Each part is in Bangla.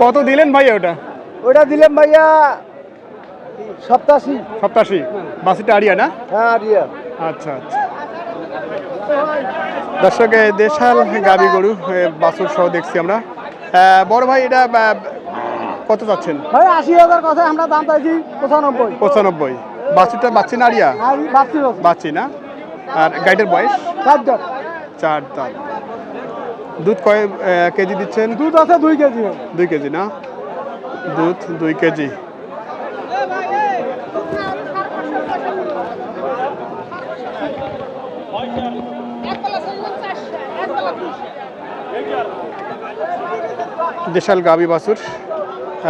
কত দিলেন ভাইয়া ওটা? ওটা দিলেন ভাইয়া সপ্তাশি। সপ্তাশি। বাসিটা আড়িয়া না? হ্যাঁ রিয়া আচ্ছা আচ্ছা। দর্শক দেশাল গাবি গরু বাসুর সহ দেখছি আমরা। বড় ভাই এটা কত চাচ্ছেন? ভাই আশি হাজার কথা আমরা দাম চাইছি পঁচানব্বই। পঁচানব্বই। বাছুরটা বাচ্চি না আড়িয়া বাচ্চি না? আর গাইডের বয়স? চার দাম চার দাঁত। দুধ কয় কেজি দিচ্ছেন? দুধ আছে দুই কেজি। দুই কেজি না? দুধ দুই কেজি। দেশাল গাবি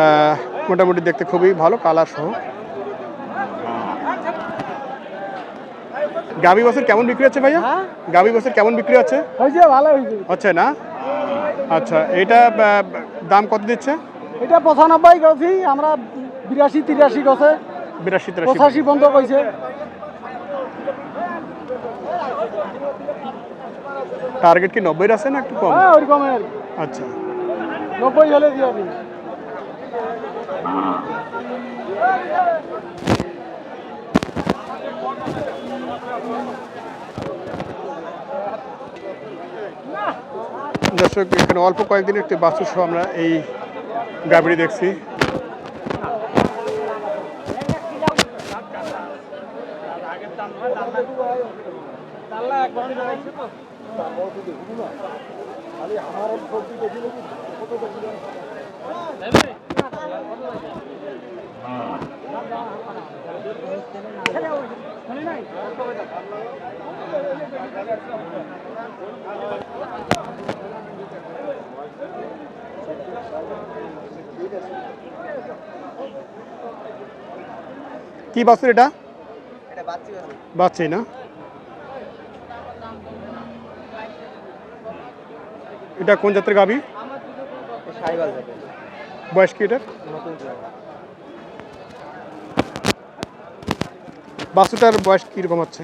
আহ, মোটামুটি দেখতে খুবই ভালো কালার সহ। গাবি বাছুর কেমন বিক্রি হচ্ছে ভাইয়া? হ্যাঁ? গাবি বাছুর কেমন বিক্রি হচ্ছে? হয়েছে ভালো হয়েছে। হচ্ছে না? আচ্ছা এটা দাম কত দিচ্ছে? এটা পঁচানব্বই গেছি আমরা বিরাশি তিরাশি গছে বিরাশি তিরাশি পঁচাশি বন্ধ কইছে টার্গেট কি নব্বই আছে না একটু কম? হ্যাঁ কি। আচ্ছা। নব্বই হলে দিয়ে দর্শক এখানে অল্প কয়েকদিন একটি বাস্তু সহ আমরা এই গাভীটি দেখছি। কি বাছুর এটা? বাচ্চি না? এটা কোন জাতের গাবি বয়স কি এটার? বাছুরটার বয়স কীরকম হচ্ছে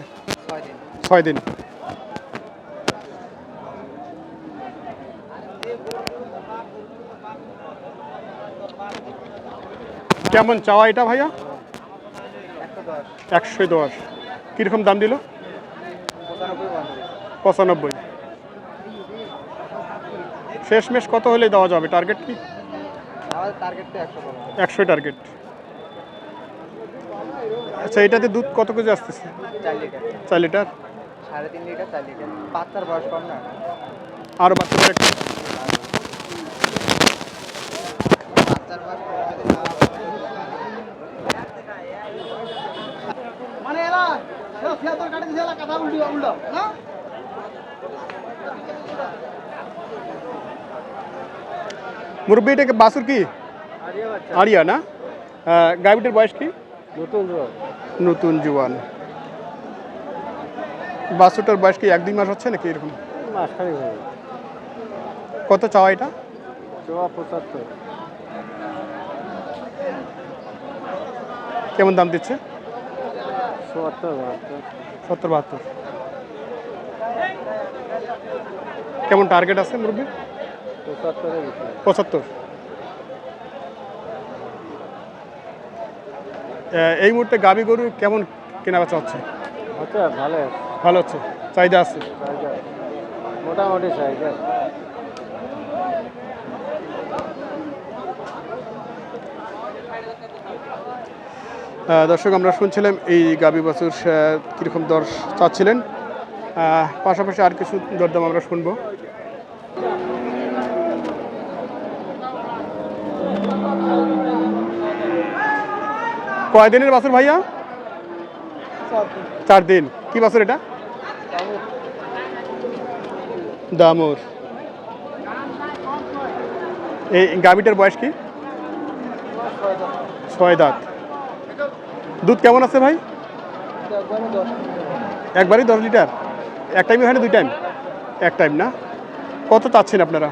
ছয় দিন। কেমন চাওয়া এটা ভাইয়া? একশো দশ। কীরকম দাম দিল? পঁচানব্বই। শেষমেশ কত হলে দেওয়া যাবে? টার্গেট কি? একশো টার্গেট আচ্ছা এটাতে দুধ কত কেজি আসতেছে? চার লিটার। সাড়ে তিন লিটার চার লিটার। বাচ্চার বয়স কম না? আরও বাচ্চাদের একটা মুরব্বী এটাকে বাছুর কি? আরিয়া না? গাভিটার বয়স কি? নতুন নতুন জোয়ান। বাছুরটার বয়স কি এক দুই মাস হচ্ছে নাকি এরকম? কত চাওয়া এটা? কেমন দাম দিচ্ছে? সত্তর বাহাত্তর। কেমন টার্গেট আছে মুরব্বী? পঁচাত্তর। এই মুহূর্তে গাবি গরু কেমন কেনা বেচা হচ্ছে? হচ্ছে ভালো ভালো হচ্ছে। চাহিদা আছে? মোটামুটি চাহিদা দর্শক, আমরা শুনছিলাম এই গাবি বাছুর কীরকম দর চাচ্ছিলেন। পাশাপাশি আর কিছু দরদাম আমরা শুনব। কয়দিনের বাছুর ভাইয়া? চার দিন। কি বাছুর এটা? দামুর। এই গাবিটার বয়স কি? ছয় দাঁত। দুধ কেমন আছে ভাই? একবারই দশ লিটার? এক টাইমে হয় না দুই টাইম এক টাইম না? কত চাচ্ছেন আপনারা?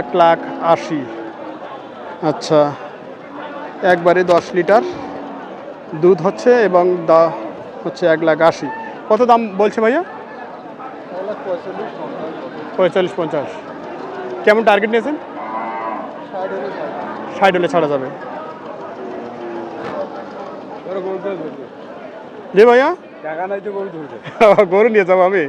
এক লাখ আশি। আচ্ছা একবারে দশ লিটার দুধ হচ্ছে এবং দা হচ্ছে এক লাখ আশি। কত দাম বলছে ভাইয়া? পঁয়তাল্লিশ পঞ্চাশ। কেমন টার্গেট নিয়েছেন? ষাট হলে ছাড়া যাবে। জি ভাইয়া? টাকা নাই তো গরু ধরবে গরু নিয়ে যাব আমি।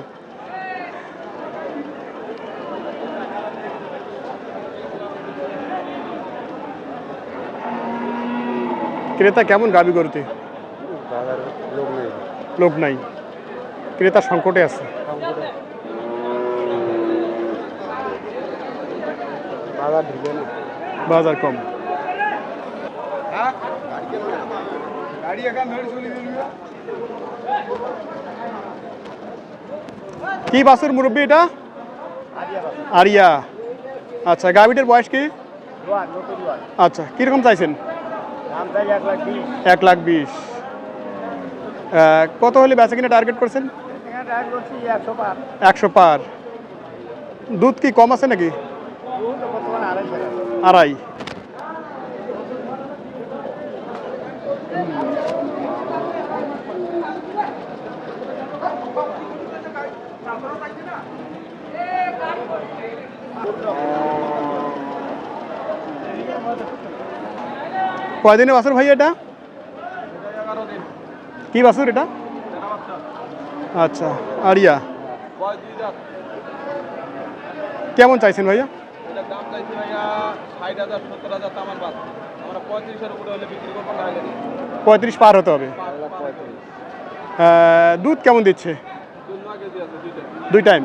ক্রেতা কেমন গাবি গরুতে লোক নাই। ক্রেতা সংকটে আছে। বাজার কম। কি বাসুর মুরব্বী এটা? আরিয়া। আচ্ছা গাবিটার বয়স কি? আচ্ছা কীরকম চাইছেন? এক লাখ বিশ। কত হলে বেচা কিনা টার্গেট করছেন? একশো পার। দুধ কি কম আছে নাকি? আড়াই। কয়দিনে বাসুর ভাই এটা? কি বাসুর এটা? আচ্ছা আরিয়া। কেমন চাইছেন ভাইয়া? পঁয়ত্রিশ পার হতে হবে। দুধ কেমন দিচ্ছে? দুই টাইম।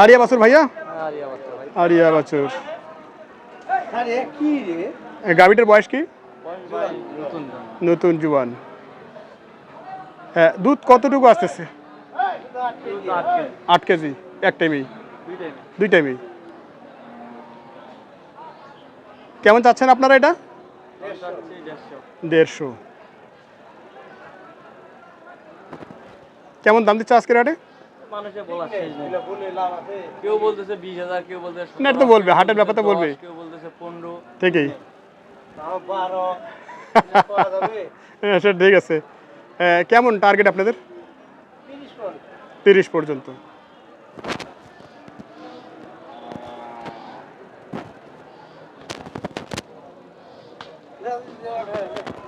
আরিয়া বাছুর ভাইয়া? আরিয়া বাছুর গাভীটার বয়স কি? নতুন জুয়ান। হ্যাঁ দুধ কতটুকু আসতেছে? আট কেজি। এক টাইমেই। দুই টাইমেই। কেমন চাচ্ছেন আপনারা এটা? দেড়শো। কেমন দাম দিচ্ছে আজকের হাটে? মানুষের বলার শেষ নেই। কেউ বলতেছে বিশ হাজার কেউ বলতেছে না, এটা তো বলবে, হাটের ব্যাপার তো 17, বলবে। কেউ বলতেছে পনেরো। ঠিকই। তাও বারো। করা যাবে? হ্যাঁ সেটা ঠিক আছে। এ, কেমন টার্গেট আপনাদের? তিরিশ পর তিরিশ পর্যন্ত।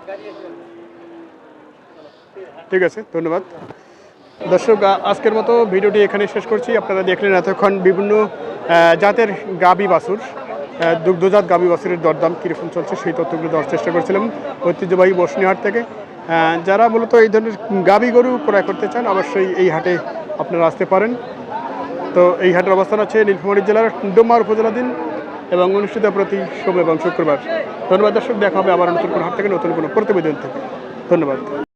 গাড়ি এসে। ঠিক আছে ধন্যবাদ। দর্শক আজকের মতো ভিডিওটি এখানে শেষ করছি। আপনারা দেখলেন এতক্ষণ বিভিন্ন জাতের গাবি আহ, দুগ্ধজাত গাবি বাছুরের দরদাম কীরকম চলছে সেই তথ্যগুলো দেওয়ার চেষ্টা করছিলাম ঐতিহ্যবাহী বসনিহাট থেকে। যারা মূলত এই ধরনের গাবি গরু ক্রয় করতে চান অবশ্যই এই হাটে আপনারা আসতে পারেন। তো এই হাটের অবস্থান আছে নীলফামারী জেলার ডোমার উপজেলাধীন এবং অনুষ্ঠিত প্রতি সোম এবং শুক্রবার। ধন্যবাদ দর্শক দেখা হবে আবার নতুন কোনো হাট থেকে নতুন কোনো প্রতিবেদন থেকে। ধন্যবাদ।